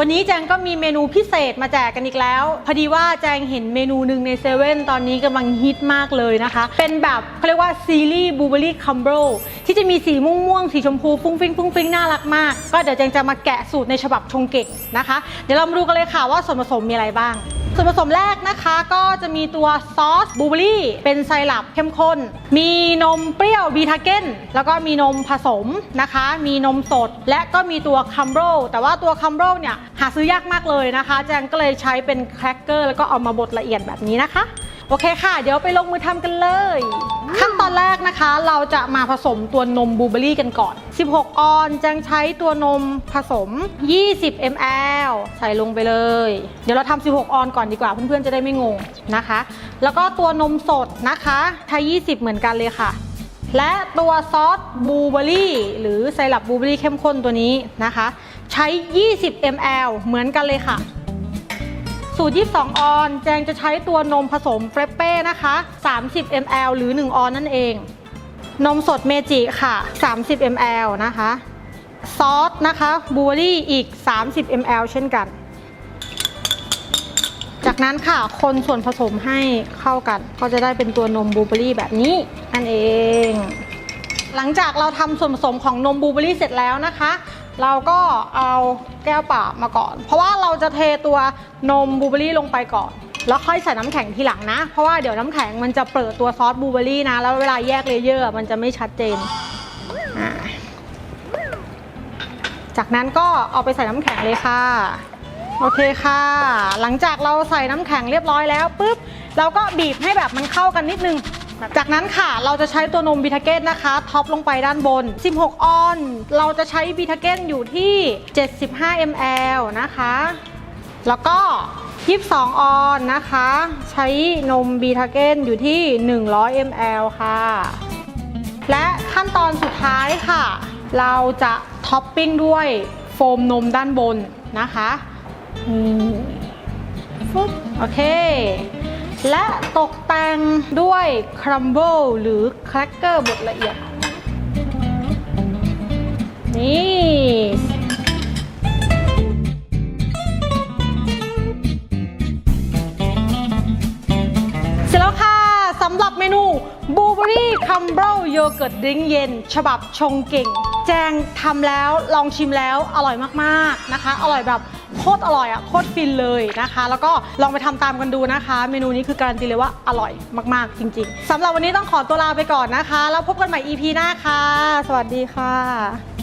วันนี้แจงก็มีเมนูพิเศษมาแจกกันอีกแล้ว พอดีว่าแจงเห็นเมนูหนึ่งในเซเว่นตอนนี้กำลังฮิตมากเลยนะคะ เป็นแบบเขาเรียกว่าซีรีส์บูเบอรี่คัมโบที่จะมีสีม่วงๆสีชมพูฟุ้งฟิ้งฟุ้งฟิ้งน่ารักมาก ก็เดี๋ยวแจงจะมาแกะสูตรในฉบับชงเก่งนะคะ เดี๋ยวเรามาดูกันเลยค่ะว่าส่วนผสมมีอะไรบ้าง ส่วนผสมแรกนะคะก็จะมีตัวซอสบลูเบอรี่เป็นไซรัปเข้มข้น มีนมเปรี้ยวบีทาเก้นแล้วก็มีนมผสมนะคะ มีนมสด และก็มีตัวคัมโบรแต่ว่าตัวคัมโบรเนี่ยหาซื้อยากมากเลยนะคะ แจงก็เลยใช้เป็นแครกเกอร์แล้วก็เอามาบดละเอียดแบบนี้นะคะ โอเคค่ะ เดี๋ยวไปลงมือทำกันเลย ขั้นตอนแรกนะคะ เราจะมาผสมตัวนมบลูเบอรี่กันก่อน 16 ออนแจงใช้ตัวนมผสม 20 ml ใส่ลงไปเลย เดี๋ยวเราทำ16 ออนก่อนดีกว่าเพื่อนๆจะได้ไม่งงนะคะ แล้วก็ตัวนมสดนะคะใช้20 เหมือนกันเลยค่ะและตัวซอสบลูเบอรี่หรือไซรัปบลูเบอรี่เข้มข้นตัวนี้นะคะ ใช้ 20 ml เหมือนกันเลยค่ะ สูตร 22 ออน แจงจะใช้ตัวนมผสมเฟรปเป้นะคะ 30 ml หรือ 1 ออนนั่นเอง นมสดเมจิค่ะ 30 ml นะคะ ซอสนะคะบูเบอรี่อีก 30 ml เช่นกัน จากนั้นค่ะ คนส่วนผสมให้เข้ากัน ก็จะได้เป็นตัวนมบูเบอรี่แบบนี้นั่นเอง หลังจากเราทำส่วนผสมของนมบลูเบอรี่เสร็จแล้วนะคะ เราก็เอาแก้วเปล่ามาก่อน เพราะว่าเราจะเทตัวนมบลูเบอรี่ลงไปก่อน แล้วค่อยใส่น้ำแข็งทีหลังนะ เพราะว่าเดี๋ยวน้ำแข็งมันจะเปิดตัวซอสบลูเบอรี่นะ แล้วเวลาแยกเลเยอร์มันจะไม่ชัดเจน จากนั้นก็เอาไปใส่น้ำแข็งเลยค่ะ โอเคค่ะ หลังจากเราใส่น้ำแข็งเรียบร้อยแล้วปุ๊บ เราก็บีบให้แบบมันเข้ากันนิดนึง จากนั้นค่ะเราจะใช้ตัวนมบีทาเก้นนะคะท็อปลงไปด้านบน 16 ออน เราจะใช้บีทาเก้นอยู่ที่ 75 ml นะคะ แล้วก็ 22 ออนนะคะ ใช้นมบีทาเก้นอยู่ที่ 100 ml ค่ะ และขั้นตอนสุดท้ายค่ะ เราจะท็อปปิ้งด้วยโฟมนมด้านบนนะคะฟึบโอเค และตกแต่งด้วยครัมเบิลหรือแครกเกอร์บดละเอียด นี่เสร็จแล้วค่ะสำหรับเมนูบูเบอรี่คัมเบิลโยเกิร์ตดริงเย็น ฉบับชงเก่ง แจงทำแล้วลองชิมแล้วอร่อยมาก ๆ นะคะ อร่อยแบบ โคตรอร่อยอะโคตรฟินเลยนะคะ แล้วก็ลองไปทำตามกันดูนะคะ เมนูนี้คือการันตีเลยว่าอร่อยมากๆ จริง ๆสำหรับวันนี้ต้องขอตัวลาไปก่อนนะคะ แล้วพบกันใหม่ EP หน้าค่ะ สวัสดีค่ะ